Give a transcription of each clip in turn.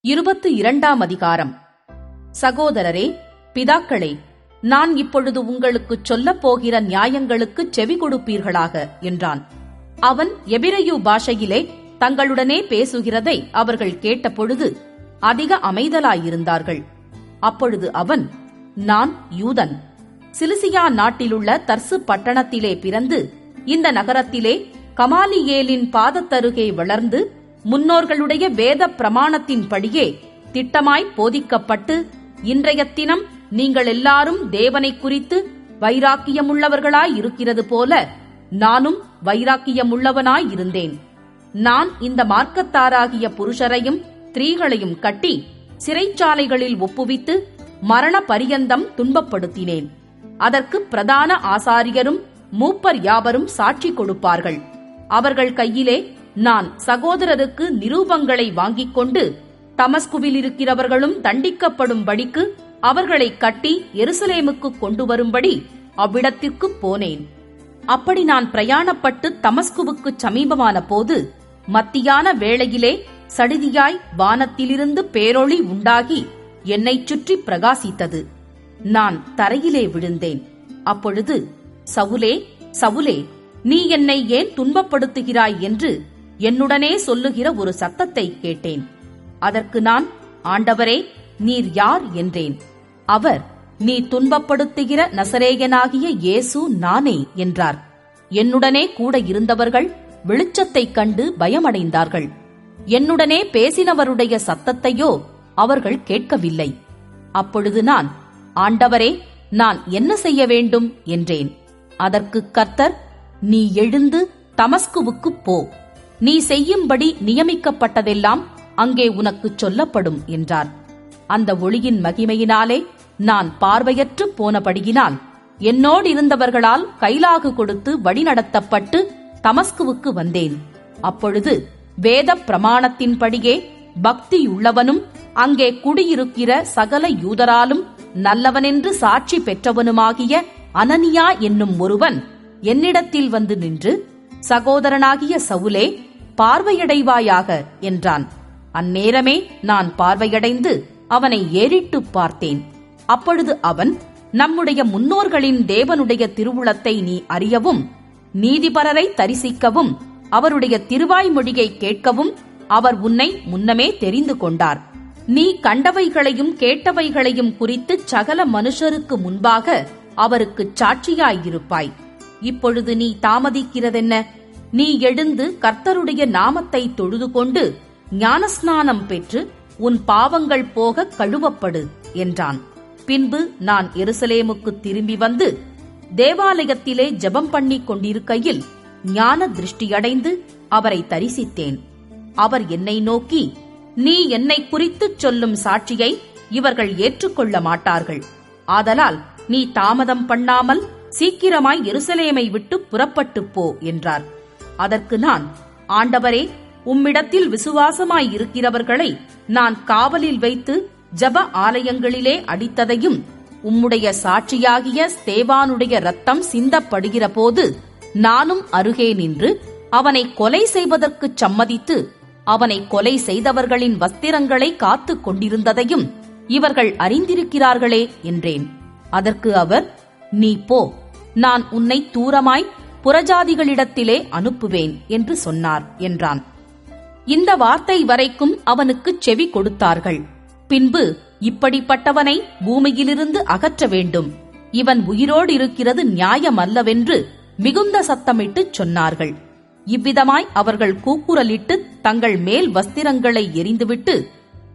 இருபத்து இரண்டாம் அதிகாரம். சகோதரரே பிதாக்களே நான் இப்பொழுது உங்களுக்குச் சொல்லப் போகிற நியாயங்களுக்கு செவி கொடுப்பீர்களாக என்றான். அவன் எபிரையு பாஷையிலே தங்களுடனே பேசுகிறதை அவர்கள் கேட்டபொழுது அதிக அமைதலாயிருந்தார்கள். அப்பொழுது அவன் நான் யூதன். சிலிசியா நாட்டிலுள்ள தர்சு பட்டணத்திலே பிறந்து இந்த நகரத்திலே கமாலியேலின் பாதத்தருகே வளர்ந்து முன்னோர்களுடைய வேத பிரமாணத்தின்படியே திட்டமாய் போதிக்கப்பட்டு இன்றைய தினம் நீங்கள் எல்லாரும் தேவனை குறித்து வைராக்கியமுள்ளவர்களாய் இருக்கிறது போல நானும் வைராக்கியமுள்ளவனாய் இருந்தேன். நான் இந்த மார்க்கத்தாராகிய புருஷரையும் ஸ்திரீகளையும் கட்டி சிறைச்சாலைகளில் ஒப்புவித்து மரண பரியந்தம் துன்பப்படுத்தினேன். அதற்கு பிரதான ஆசாரியரும் மூப்பர் யாவரும் சாட்சி கொடுப்பார்கள். அவர்கள் கையிலே நான் சகோதரருக்கு நிரூபங்களை வாங்கிக் கொண்டு தமஸ்குவில் இருக்கிறவர்களும் தண்டிக்கப்படும்படிக்கு அவர்களை கட்டி எருசலேமுக்கு கொண்டு வரும்படி அவ்விடத்திற்கு போனேன். அப்படி நான் பிரயாணப்பட்டு தமஸ்குவுக்கு சமீபமான போது மத்தியான வேளையிலே சடிதியாய் வானத்திலிருந்து பேரொளி உண்டாகி என்னைச் சுற்றி பிரகாசித்தது. நான் தரையிலே விழுந்தேன். அப்பொழுது சவுலே சவுலே நீ என்னை ஏன் துன்பப்படுத்துகிறாய்? என்று என்னுடனே சொல்லுகிற ஒரு சத்தத்தை கேட்டேன். அதற்கு நான் ஆண்டவரே நீர் யார்? என்றேன். அவர் நீ துன்பப்படுத்துகிற நசரேயனாகிய இயேசு நானே என்றார். என்னுடனே கூட இருந்தவர்கள் வெளிச்சத்தைக் கண்டு பயமடைந்தார்கள். என்னுடனே பேசினவருடைய சத்தத்தையோ அவர்கள் கேட்கவில்லை. அப்பொழுது நான் ஆண்டவரே நான் என்ன செய்ய வேண்டும்? என்றேன். அதற்கு கர்த்தர் நீ எழுந்து தமஸ்குவுக்குப் போ. நீ செய்யும்படி நியமிக்கப்பட்டதெல்லாம் அங்கே உனக்குச் சொல்லப்படும் என்றார். அந்த ஒளியின் மகிமையினாலே நான் பார்வையற்று போனபடியினால் என்னோடு இருந்தவர்களால் கைலாகு கொடுத்து வழிநடத்தப்பட்டு தமஸ்குவுக்கு வந்தேன். அப்பொழுது வேத பிரமாணத்தின்படியே பக்தியுள்ளவனும் அங்கே குடியிருக்கிற சகல யூதராலும் நல்லவனென்று சாட்சி பெற்றவனுமாகிய அனனியா என்னும் ஒருவன் என்னிடத்தில் வந்து நின்று சகோதரனாகிய சவுலே பார்வையடைவாயாக என்றான். அந்நேரமே நான் பார்வையடைந்து அவனை ஏறிட்டு பார்த்தேன். அப்பொழுது அவன் நம்முடைய முன்னோர்களின் தேவனுடைய திருவுளத்தை நீ அறியவும் நீதிபரரை தரிசிக்கவும் அவருடைய திருவாய்மொழியை கேட்கவும் அவர் உன்னை முன்னமே தெரிந்து கொண்டார். நீ கண்டவைகளையும் கேட்டவைகளையும் குறித்து சகல மனுஷருக்கு முன்பாக அவருக்கு சாட்சியாயிருப்பாய். இப்பொழுது நீ தாமதிக்கிறதென்ன? நீ எழுந்து கர்த்தருடைய நாமத்தை தொழுது கொண்டு ஞானஸ்நானம் பெற்று உன் பாவங்கள் போக கழுவப்படு என்றான். பின்பு நான் எருசலேமுக்கு திரும்பி வந்து தேவாலயத்திலே ஜெபம் பண்ணிக் கொண்டிருக்கையில் ஞான திருஷ்டியடைந்து அவரை தரிசித்தேன். அவர் என்னை நோக்கி நீ என்னை குறித்துச் சொல்லும் சாட்சியை இவர்கள் ஏற்றுக்கொள்ள மாட்டார்கள். ஆதலால் நீ தாமதம் பண்ணாமல் சீக்கிரமாய் எருசலேமை விட்டு புறப்பட்டுப் போ என்றார். அதற்கு நான் ஆண்டவரே உம்மிடத்தில் விசுவாசமாய் இருக்கிறவர்களை நான் காவலில் வைத்து ஜப ஆலயங்களிலே அடித்ததையும் உம்முடைய சாட்சியாகிய ஸ்தேவானுடைய ரத்தம் சிந்தப்படுகிற போது நானும் அருகே நின்று அவனை கொலை செய்வதற்குச் சம்மதித்து அவனை கொலை செய்தவர்களின் வஸ்திரங்களை காத்துக் கொண்டிருந்ததையும் இவர்கள் அறிந்திருக்கிறார்களே என்றேன். அதற்கு அவர் நீ போ நான் உன்னை தூரமாய் புறஜாதிகளிடத்திலே அனுப்புவேன் என்று சொன்னார் என்றான். இந்த வார்த்தை வரைக்கும் அவனுக்கு செவி கொடுத்தார்கள். பின்பு இப்படிப்பட்டவனை பூமியிலிருந்து அகற்ற வேண்டும். இவன் உயிரோடு இருக்கிறது நியாயமல்லவென்று மிகுந்த சத்தமிட்டுச் சொன்னார்கள். இவ்விதமாய் அவர்கள் கூக்குரலிட்டு தங்கள் மேல் வஸ்திரங்களை எரிந்துவிட்டு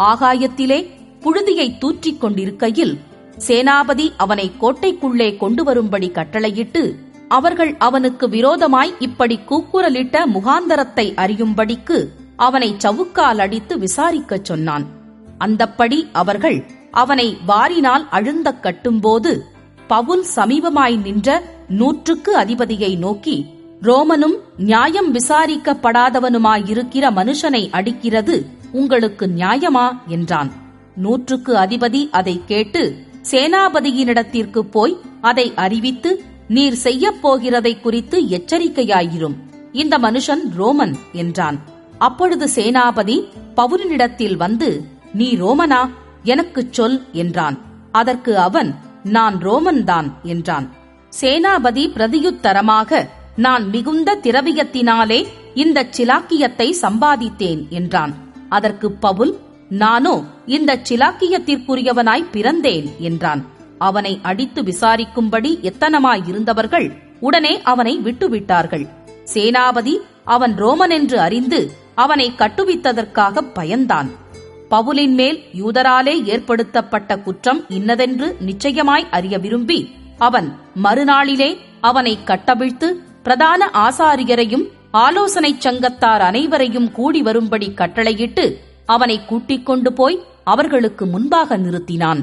ஆகாயத்திலே புழுதியை தூற்றிக் கொண்டிருக்கையில் சேனாபதி அவனை கோட்டைக்குள்ளே கொண்டு வரும்படி கட்டளையிட்டு அவர்கள் அவனுக்கு விரோதமாய் இப்படி கூக்குரலிட்ட முகாந்தரத்தை அறியும்படிக்கு அவனை சவுக்கால் அடித்து விசாரிக்கச் சொன்னான். அந்தப்படி அவர்கள் அவனை வாரினால் அழுந்தக் கட்டும்போது பவுல் சமீபமாய் நின்ற நூற்றுக்கு அதிபதியை நோக்கி ரோமனும் நியாயம் விசாரிக்கப்படாதவனுமாயிருக்கிற மனுஷனை அடிக்கிறது உங்களுக்கு நியாயமா? என்றான். நூற்றுக்கு அதிபதி அதை கேட்டு சேனாபதியினிடத்திற்கு போய் அதை அறிவித்து நீர் செய்யப் போகிறதை குறித்து எச்சரிக்கையாயிரும். இந்த மனுஷன் ரோமன் என்றான். அப்பொழுது சேனாபதி பவுலினிடத்தில் வந்து நீ ரோமனா? எனக்குச் சொல் என்றான். அதற்கு அவன் நான் ரோமன்தான் என்றான். சேனாபதி பிரதியுத்தரமாக நான் மிகுந்த திரவியத்தினாலே இந்த சிலாக்கியத்தை சம்பாதித்தேன் என்றான். அதற்கு பவுல் நானோ இந்த சிலாக்கியத்திற்குரியவனாய் பிறந்தேன் என்றான். அவனை அடித்து விசாரிக்கும்படி எத்தனமாயிருந்தவர்கள் உடனே அவனை விட்டுவிட்டார்கள். சேனாபதி அவன் ரோமன் என்று அறிந்து அவனை கட்டுவித்ததற்காக பயந்தான். பவுலின் மேல் யூதராலே ஏற்படுத்தப்பட்ட குற்றம் இன்னதென்று நிச்சயமாய் அறிய விரும்பி அவன் மறுநாளிலே அவனை கட்டவிழ்த்து பிரதான ஆசாரியரையும் ஆலோசனைச் சங்கத்தார் அனைவரையும் கூடி வரும்படி கட்டளையிட்டு அவனை கூட்டிக் கொண்டு போய் அவர்களுக்கு முன்பாக நிறுத்தினான்.